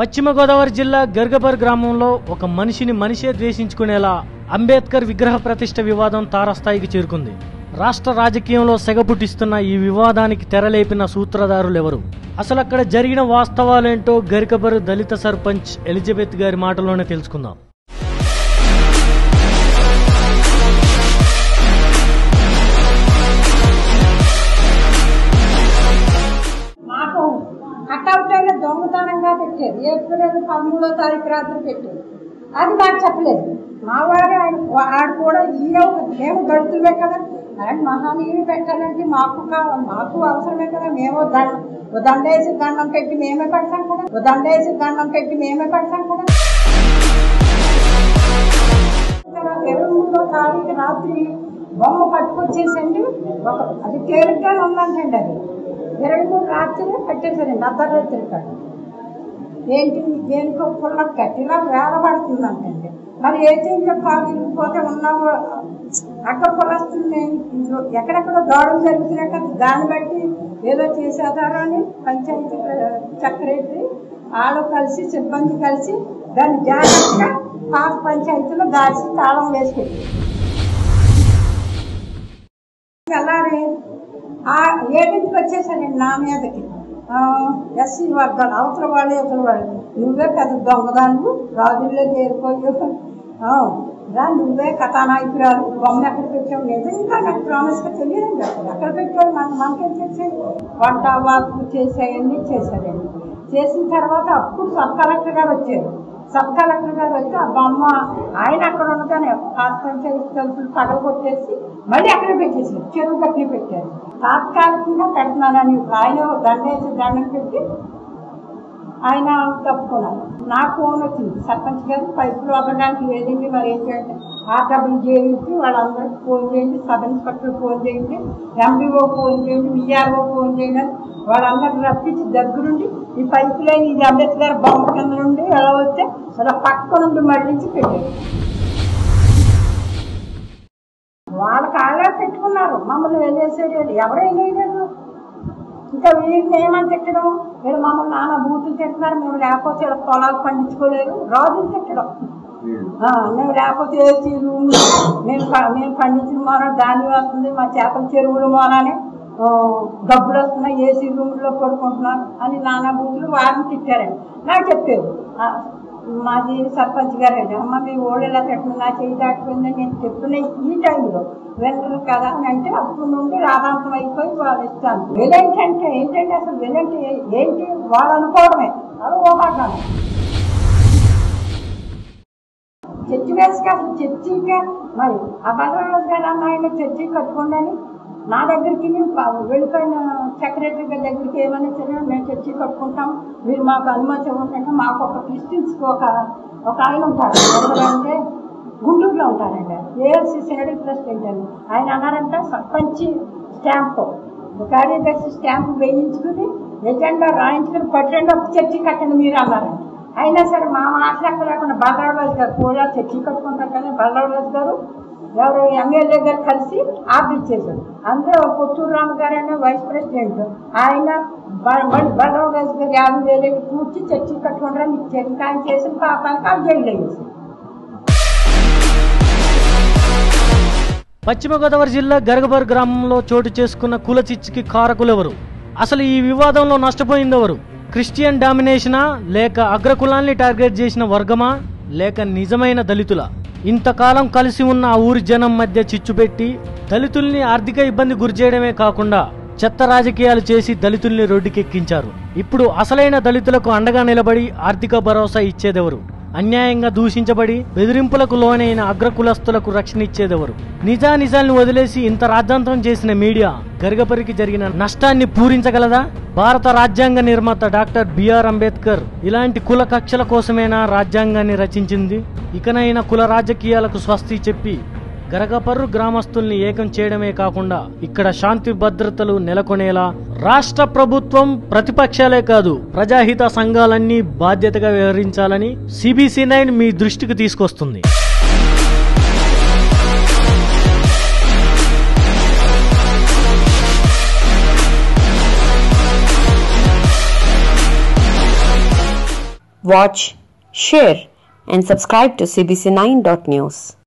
పశ్చిమ గోదావరి జిల్లా గర్గబర్ గ్రామంలో ఒక మనిషిని మనిషే ద్వేషించుకునేలా అంబేద్కర్ విగ్రహ ప్రతిష్ట వివాదం తారస్థాయికి చేరుకుంది. రాష్ట్ర రాజకీయంలో సెగపుట్టిస్తున్న ఈ వివాదానికి తెరలేపిన సూత్రధారులెవరు? అసలు అక్కడ జరిగిన వాస్తవాలేంటో గరికబరు దళిత సర్పంచ్ ఎలిజబెత్ గారి మాటలోనే తెలుసుకుందాం. పెట్టారు ఏప్రిల్ పదమూడో తారీఖు రాత్రి పెట్టారు అది మాకు చెప్పలేదు. మా వారు ఆయన ఆడు కూడా ఈయన మేము గడుతులే కదా. ఆయన మహానీయులు పెట్టాలంటే మాకు కావాలి మాకు అవసరమే కదా. మేము దండ ఓ దండేసి దండం పెట్టి మేమే పెడతాం కూడా ఓ దండేసి దండం పెట్టి మేమే పెడతాం కూడా ఇరవై మూడో తారీఖు రాత్రి బొమ్మ పట్టుకొచ్చేసండి. ఒక అది తేలిగ్గా ఉందంటండి అది. ఇరవై మూడు రాత్రి పెట్టేశారండి. అర్ధరాత్రి కాదు. ఏంటి? దేనికో పుల్ల గట్టిలా వేల పడుతుందంటండి మరి ఏటీఎంలో కాగిపోతే ఉన్నాము అక్కడ పొలస్తుంది ఎక్కడెక్కడ దాడులు జరుగుతున్నాయి కదా దాన్ని బట్టి ఏదో చేసేదారు అని పంచాయతీ సెక్రటరీ వాళ్ళు కలిసి సిబ్బంది కలిసి దాన్ని జాగ్రత్తగా పాత పంచాయతీలో దాచి తాళం వేసి పెట్టి తెల్లారి ఆ ఏడింటికి వచ్చేసానండి నా మీదకి. ఎస్సీ వర్గాలు అవతల వాళ్ళు అవతల వాళ్ళు. నువ్వే పెద్ద దొంగదాన్ని రాజుల్లో చేరిపోయావు. రా నువ్వే కథానాయకురాలు. బొమ్మ ఎక్కడ పెట్టావు? నిజంగా నాకు ప్రామిస్గా తెలియదండి అసలు. ఎక్కడ పెట్టావు? మన మనకేం చేసేది వంట వార్పు చేసేయన్నీ చేశారండి చేసిన తర్వాత అప్పుడు సబ్ కలెక్టర్ గారు వచ్చారు. సబ్ కలెక్టర్ గారు వచ్చి ఆ బొమ్మ ఆయన అక్కడ ఉండగానే పాత పంచాయతీ తలుపులు కొట్టేసి మళ్ళీ అక్కడ పెట్టేసారు చెరువు కట్టి పెట్టారు. తాత్కాలికంగా పెడుతున్నానని ఆయన దండేసి దండం పెట్టి ఆయన తప్పుకున్నారు నా ఫోన్ వచ్చింది సర్పంచ్ గారు పైపులు అవ్వడానికి లేదండి మరి ఏం చేయండి ఆర్డబ్ల్యూ చేయించి వాళ్ళందరికీ ఫోన్ చేయండి సబ్ ఇన్స్పెక్టర్ ఫోన్ చేయండి ఎంబీఓ ఫోన్ చేయండి విఆర్ఓ ఫోన్ చేయండి వాళ్ళందరికీ రప్పించి దగ్గరుండి ఈ పైపు లైన్ ఇది అంబేద్కర్ బొమ్మ కింద నుండి ఎలా వస్తే అలా పక్క నుండి మళ్ళించి పెట్టారు. వాళ్ళకి ఆగా పెట్టుకున్నారు మమ్మల్ని వెళ్ళేసేది ఎవరు వెళ్ళేయలేదు ఇంకా వీళ్ళని ఏమని తిట్టడం? వీళ్ళు మమ్మల్ని నాన్న బూతులు తింటున్నారు మేము లేకపోతే ఇలా పొలాలు పండించుకోలేరు రాజులు తిట్టడం. ఆ, మేము లేకపోతే ఏసీ రూమ్ మేము మేము పండించిన మూల ధాన్యం వస్తుంది మా చేపల చెరువుల మూలనే డబ్బులు వస్తున్నాయి ఏసీ రూమ్లో పడుకుంటున్నారు అని నానా బూతులు వారిని తిట్టారండి. నాకు చెప్పారు మాది సర్పంచ్ గారండి. అమ్మ మీ ఓళ్ళు ఇలా నా చేయి దాటుకుందని నేను చెప్పిన ఈ టైంలో వినరు కదా అని అంటే అప్పుడు నుండి రాధాంతం అయిపోయి వాళ్ళు ఇస్తాను విలేంటి అంటే ఏంటంటే అసలు విలేంటి ఏంటి వాళ్ళు అనుకోవడమే. అది ఊహాగానం చర్చి వేసుక అసలు చర్చిగా మరి ఆ బలరాజు గారు అమ్మాయిని ఆయన చర్చి కట్టుకోండి నా దగ్గరికి వెళ్ళిపోయిన సెక్రటరీ గారి దగ్గరికి ఏమైనా సరే మేము చర్చి కట్టుకుంటాం. మీరు మాకు అనుమతి ఇవ్వండి మాకు ఒక క్రిస్టియన్స్కి ఒక ఒక ఆయన ఉంటారు. ఎవరంటే గుంటూరులో ఉంటారండి. ఏఎల్సి సెనడీ ప్రెసిడెంట్ అని ఆయన అన్నారంట సర్పంచ్ స్టాంప్. కార్యదర్శి స్టాంప్ వేయించుకుని ఎజెండా రాయించుకుని పట్టండి ఒక చర్చి కట్టండి మీరు అన్నారంట. అయినా సరే మా మాటలు ఎక్కడ లేకుండా బలరాజు గారు కూడా చర్చి కట్టుకుంటారు కానీ బలరాజు గారు. ఎవరు ఎమ్మెల్యే గారు కలిసి ఆపిచ్చేశారు అందులో పుత్తూరు రామ్ గారు వైస్ ప్రెసిడెంట్ ఆయన బ- బలరాజు గారు యాభై వేలకి కూర్చి చర్చి కట్టుకుంటారని ఇచ్చారు. ఇంకా ఆయన చేసిన పాపానికి ఆ జైలు వేసి పశ్చిమ గోదావరి జిల్లా గరగబర్ గ్రామంలో చోటు చేసుకున్న కుల చిచ్చుకి కారకులెవరు అసలు ఈ వివాదంలో నష్టపోయిందెవరు? క్రిస్టియన్ డామినేషనా లేక అగ్రకులాన్ని టార్గెట్ చేసిన వర్గమా లేక నిజమైన దళితుల? ఇంతకాలం కలిసి ఉన్న ఆ ఊరి జనం మధ్య చిచ్చు పెట్టి దళితుల్ని ఆర్థిక ఇబ్బంది గురిచేయడమే కాకుండా చెత్త రాజకీయాలు చేసి దళితుల్ని రోడ్డుకెక్కించారు. ఇప్పుడు అసలైన దళితులకు అండగా నిలబడి ఆర్థిక భరోసా ఇచ్చేదెవరు? అన్యాయంగా దూషించబడి బెదిరింపులకు లోనైన అగ్రకులస్తులకు రక్షణ ఇచ్చేదెవరు? నిజానిజాలను వదిలేసి ఇంత రాద్ధాంతం చేసిన మీడియా గర్గపరికి జరిగిన నష్టాన్ని పూరించగలదా? భారత రాజ్యాంగ నిర్మాత డాక్టర్ బిఆర్ అంబేద్కర్ ఇలాంటి కుల కక్షల కోసమేనా రాజ్యాంగాన్ని రచించింది? ఇకనైనా కుల రాజకీయాలకు స్వస్తి చెప్పి గరగపర్రు గ్రామస్తుల్ని ఏకం చేయడమే కాకుండా ఇక్కడ శాంతి భద్రతలు నెలకొనేలా రాష్ట్ర ప్రభుత్వం ప్రతిపక్షాలే కాదు ప్రజాహిత సంఘాలన్నీ బాధ్యతగా వ్యవహరించాలని సిబిసి నైన్ మీ దృష్టికి తీసుకొస్తుంది watch, share, and subscribe to CBC9.news.